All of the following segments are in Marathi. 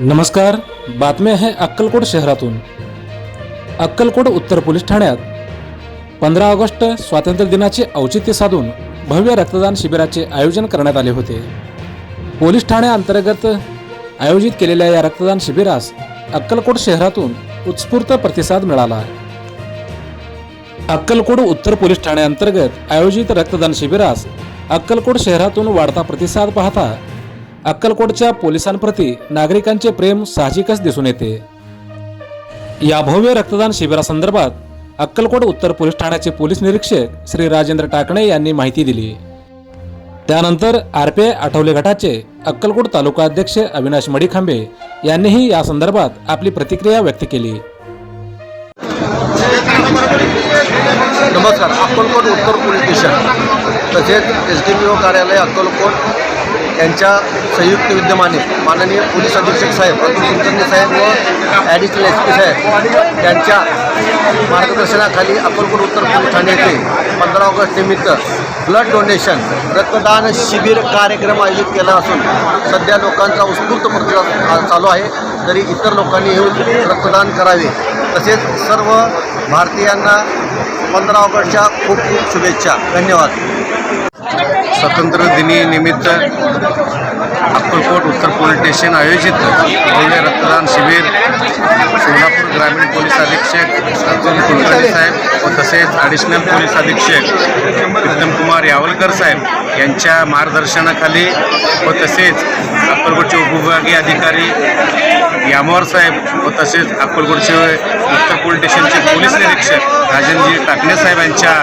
नमस्कार बातमी आहे अक्कलकोट शहरातून. अक्कलकोट उत्तर पोलीस ठाण्यात. पंधरा ऑगस्ट स्वातंत्र्य दिनाचे औचित्य साधून भव्य रक्तदान शिबिराचे आयोजन करण्यात आले होते. पोलीस ठाण्याअंतर्गत आयोजित केलेल्या या रक्तदान शिबिरास अक्कलकोट शहरातून उत्स्फूर्त प्रतिसाद मिळाला. अक्कलकोट उत्तर पोलीस ठाण्याअंतर्गत आयोजित रक्तदान शिबिरास अक्कलकोट शहरातून वाढता प्रतिसाद पाहता अक्कलकोटच्या पोलिसांप्रती नागरिकांचे प्रेम साहजिकच दिसून येते. या भव्य रक्तदान शिबिरासंदर्भात अक्कलकोट उत्तर पोलीस ठाण्याचे पोलीस निरीक्षक श्री राजेंद्र टाकणे यांनी माहिती दिली. त्यानंतर आरपीआय आठवले गटाचे अक्कलकोट तालुका अध्यक्ष अविनाश मडीखांबे यांनीही या संदर्भात आपली प्रतिक्रिया व्यक्त केली. नमस्कार. अक्कलकोट उत्तर पोलीस स्टेशन तसेच एस डी पी ओ कार्यालय अक्कलकोट यांच्या संयुक्त विद्यमाने माननीय पोलीस अधीक्षक साहेब अतुल कुलकर्णी साहेब व ॲडिशनल एस पी साहेब यांच्या मार्गदर्शनाखाली अकोलकोट उत्तर पोलीस ठाणे येथे पंधरा ऑगस्ट निमित्त ब्लड डोनेशन रक्तदान शिबिर कार्यक्रम आयोजित केला असून सध्या लोकांचा उत्स्फूर्त प्रतिसाद चालू आहे. तरी इतर लोकांनी येऊन रक्तदान करावे. तसेच सर्व भारतीयांना पंधरा ऑगस्टच्या खूप खूप शुभेच्छा. धन्यवाद. स्वातंत्र्य दिनी निमित्त अक्कलकोट उत्तर पोलीस स्टेशन आयोजित भव्य रक्तदान शिबिर सोलापूर ग्रामीण पोलीस अधीक्षक अब्दुल कुलकर्णी साहेब व तसेच ॲडिशनल पोलीस अधीक्षक प्रीतम कुमार यावलकर साहेब यांच्या मार्गदर्शनाखाली व तसेच अक्कलकोटचे उपविभागीय अधिकारी यामोर साहेब व तसेच अक्कलकोटचे उत्तर पोलीस स्टेशनचे पोलीस निरीक्षक राजनजी टाकणे साहेब यांच्या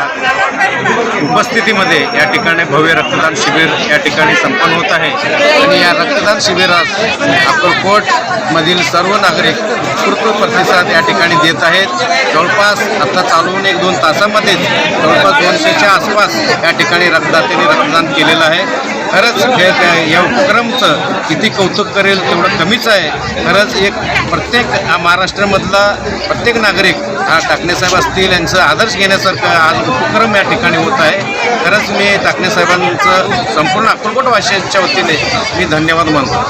उपस्थितीमध्ये या ठिकाणी भव्य रक्तदान शिबिर या ठिकाणी संपन्न होत आहे. आणि या रक्तदान शिबिरात अक्कलकोटमधील सर्व नागरिक उत्स्फूर्त प्रतिसाद या ठिकाणी देत आहेत. जवळपास आता चालवून एक दोन तासामध्येच जवळपास दोनशेच्या आसपास या ठिकाणी रक्तदात्यांनी रक्तदान केलेलं आहे. खरंच हे या उपक्रमचं किती कौतुक करेल तेवढं कमीच आहे. खरंच एक प्रत्येक महाराष्ट्रामधला प्रत्येक नागरिक हा टाकणेसाहेब असतील यांचं आदर्श घेण्यासारखं आज उपक्रम या ठिकाणी होत आहे. खरंच मी टाकणेसाहेबांचं संपूर्ण अक्कलकोट भाषेच्या वतीने मी धन्यवाद मानतो.